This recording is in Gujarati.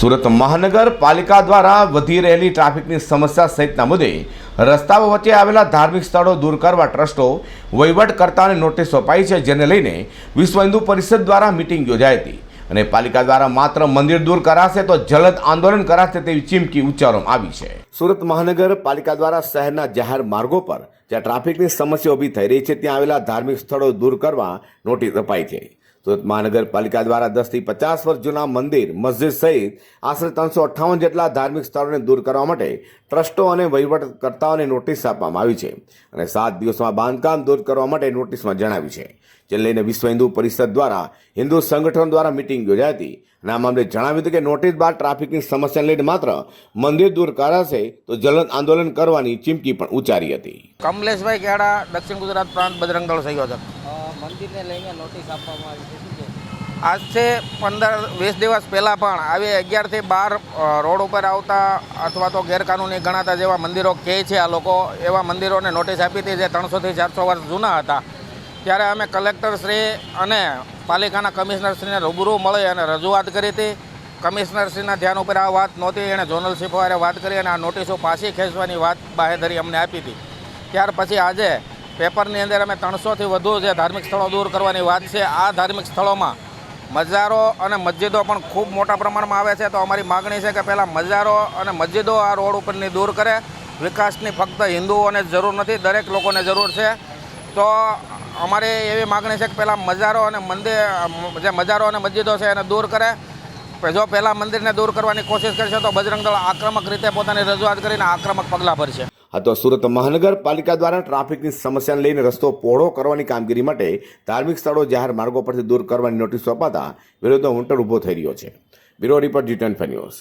સુરત મહાનગરપાલિકા દ્વારા વધી રહેલી ટ્રાફિકની સમસ્યા સહિતના મુદ્દે રસ્તાઓ વચ્ચે આવેલા ધાર્મિક સ્થળો દૂર કરવા ટ્રસ્ટો વહીવટકર્તાને નોટિસ અપાઈ છે, જેને લઈને વિશ્વ હિન્દુ પરિષદ દ્વારા મિટિંગ યોજાઈ હતી અને પાલિકા દ્વારા માત્ર મંદિર દૂર કરાશે તો જલદ આંદોલન કરાશે તેવી ચીમકી ઉચ્ચારવામાં આવી છે. સુરત મહાનગર પાલિકા દ્વારા શહેરના જાહેર માર્ગો પર જ્યાં ટ્રાફિકની સમસ્યા ઊભી થઈ રહી છે, ત્યાં આવેલા ધાર્મિક સ્થળો દૂર કરવા નોટિસ અપાઈ છે. સુરત મહાનગરપાલિકા દ્વારા દસથી પચાસ વર્ષ જૂના મંદિર, મસ્જિદ સહિત આશરે ત્રણસો અઠ્ઠાવન જેટલા ધાર્મિક સ્થળોને દૂર કરવા માટે ટ્રસ્ટો અને વહીવટકર્તાઓને નોટિસ આપવામાં આવી છે અને સાત દિવસમાં બાંધકામ દૂર કરવા માટે નોટિસમાં જણાવ્યું છે. જેને લઈને વિશ્વ હિન્દુ પરિષદ દ્વારા હિન્દુ સંગઠન દ્વારા મિટિંગ યોજાઈ હતી અને આ મામલે જણાવ્યું હતું કે નોટિસ બાદ ટ્રાફિકની સમસ્યાને લઈને માત્ર મંદિર દૂર કરાશે તો જલન આંદોલન કરવાની ચીમકી પણ ઉચ્ચારી હતી. કમલેશભાઈ કેડા દક્ષિણ ગુજરાત પ્રાંત બજરંગ દળ સંયોજક. મંદિરને લઈને નોટિસ આપવામાં આવી છે. શું છે? આજથી પંદર, વીસ દિવસ પહેલાં પણ આવી અગિયારથી બાર રોડ ઉપર આવતા અથવા તો ગેરકાનૂની ગણાતા જેવા મંદિરો કહે છે આ લોકો. એવા મંદિરોને નોટિસ આપી હતી જે ત્રણસોથી ચારસો વર્ષ જૂના હતા. ત્યારે અમે કલેક્ટરશ્રી અને પાલિકાના કમિશનરશ્રીને રૂબરૂ મળી અને રજૂઆત કરી હતી. કમિશનરશ્રીના ધ્યાન ઉપર આ વાત નહોતી, એણે ઝોનલ શિફવારે વાત કરી અને આ નોટિસો પાછી ખેંચવાની વાત બાહેધરી અમને આપી હતી. ત્યાર પછી આજે પેપરની અંદર અમે ત્રણસોથી વધુ જે ધાર્મિક સ્થળો દૂર કરવાની વાત છે, આ ધાર્મિક સ્થળોમાં મજારો અને મસ્જિદો પણ ખૂબ મોટા પ્રમાણમાં આવે છે. તો અમારી માગણી છે કે પહેલાં મજારો અને મસ્જિદો આ રોડ ઉપરની દૂર કરે. વિકાસની ફક્ત હિન્દુઓને જરૂર નથી, દરેક લોકોને જરૂર છે. તો અમારી એવી માગણી છે કે પહેલાં મજારો અને મંદિર, જે મજારો અને મસ્જિદો છે એને દૂર કરે. જો પહેલાં મંદિરને દૂર કરવાની કોશિશ કરશે તો બજરંગ દળ આક્રમક રીતે પોતાની રજૂઆત કરીને આક્રમક પગલાં ભરશે. આ તો સુરત મહાનગરપાલિકા દ્વારા ટ્રાફિકની સમસ્યાને લઈને રસ્તો પહોળો કરવાની કામગીરી માટે ધાર્મિક સ્થળો જાહેર માર્ગો પરથી દૂર કરવાની નોટિસો અપાતા વિરોધનો હુંટર ઊભો થઈ રહ્યો છે. Bureau report G ten news.